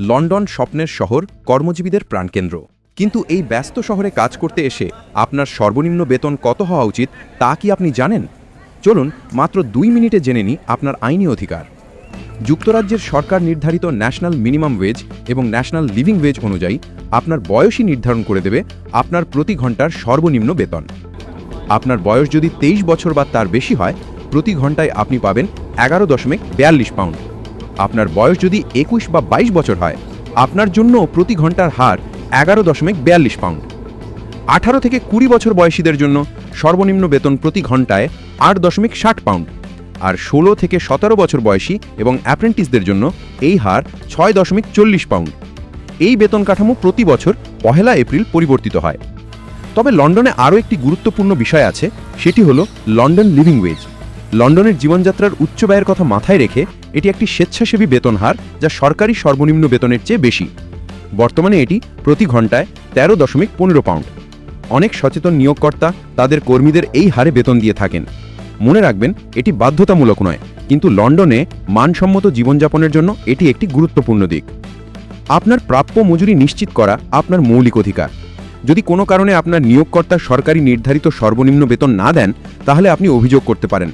London স্বপ্নের শহর কর্মজীবীদের প্রাণকেন্দ্র। কিন্তু এই ব্যস্ত শহরে কাজ করতে এসে আপনার সর্বনিম্ন বেতন কত হওয়া উচিত তা কি আপনি জানেন? চলুন মাত্র দুই মিনিটে জেনে নিই আপনার আইনি অধিকার। যুক্তরাজ্যের সরকার নির্ধারিত ন্যাশনাল মিনিমাম ওয়েজ এবং ন্যাশনাল লিভিং ওয়েজ অনুযায়ী আপনার বয়সই নির্ধারণ করে দেবে আপনার প্রতি ঘণ্টার সর্বনিম্ন বেতন। আপনার বয়স যদি তেইশ বছর বা তার বেশি হয়, প্রতি ঘন্টায় আপনি পাবেন এগারো দশমিক বিয়াল্লিশ পাউন্ড। আপনার বয়স যদি একুশ বা বাইশ বছর হয়, আপনার জন্য প্রতি ঘণ্টার হার এগারো দশমিক বিয়াল্লিশ পাউন্ড। আঠারো থেকে কুড়ি বছর বয়সীদের জন্য সর্বনিম্ন বেতন প্রতি ঘন্টায় আট দশমিক ষাট পাউন্ড। আর ষোলো থেকে সতেরো বছর বয়সী এবং অ্যাপ্রেন্টিসদের জন্য এই হার ছয় দশমিক চল্লিশ পাউন্ড। এই বেতন কাঠামো প্রতি বছর পহেলা এপ্রিল পরিবর্তিত হয়। তবে লন্ডনে আরও একটি গুরুত্বপূর্ণ বিষয় আছে, সেটি হলো লন্ডন লিভিং ওয়েজ। লন্ডনের জীবনযাত্রার উচ্চ ব্যয়ের কথা মাথায় রেখে এটি একটি স্বেচ্ছাসেবী বেতন হার যা সরকারি সর্বনিম্ন বেতনের চেয়ে বেশি। বর্তমানে এটি প্রতি ঘন্টায় তেরো দশমিক পনেরো পাউন্ড। অনেক সচেতন নিয়োগকর্তা তাদের কর্মীদের এই হারে বেতন দিয়ে থাকেন। মনে রাখবেন, এটি বাধ্যতামূলক নয়, কিন্তু লন্ডনে মানসম্মত জীবনযাপনের জন্য এটি একটি গুরুত্বপূর্ণ দিক। আপনার প্রাপ্য মজুরি নিশ্চিত করা আপনার মৌলিক অধিকার। যদি কোনো কারণে আপনার নিয়োগকর্তা সরকারি নির্ধারিত সর্বনিম্ন বেতন না দেন, তাহলে আপনি অভিযোগ করতে পারেন।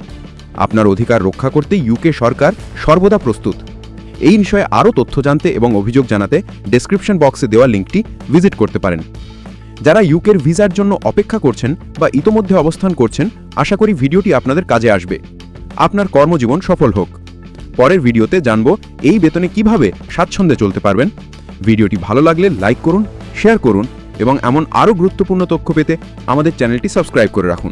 আপনার অধিকার রক্ষা করতে ইউকে সরকার সর্বদা প্রস্তুত। এই বিষয়ে আরও তথ্য জানতে এবং অভিযোগ জানাতে ডেসক্রিপশন বক্সে দেওয়া লিঙ্কটি ভিজিট করতে পারেন। যারা ইউকের ভিসার জন্য অপেক্ষা করছেন বা ইতোমধ্যে অবস্থান করছেন, আশা করি ভিডিওটি আপনাদের কাজে আসবে। আপনার কর্মজীবন সফল হোক। পরের ভিডিওতে জানব এই বেতনে কীভাবে স্বাচ্ছন্দ্যে চলতে পারবেন। ভিডিওটি ভালো লাগলে লাইক করুন শেয়ার করুন এবং এমন আরও গুরুত্বপূর্ণ তথ্য পেতে আমাদের চ্যানেলটি সাবস্ক্রাইব করে রাখুন।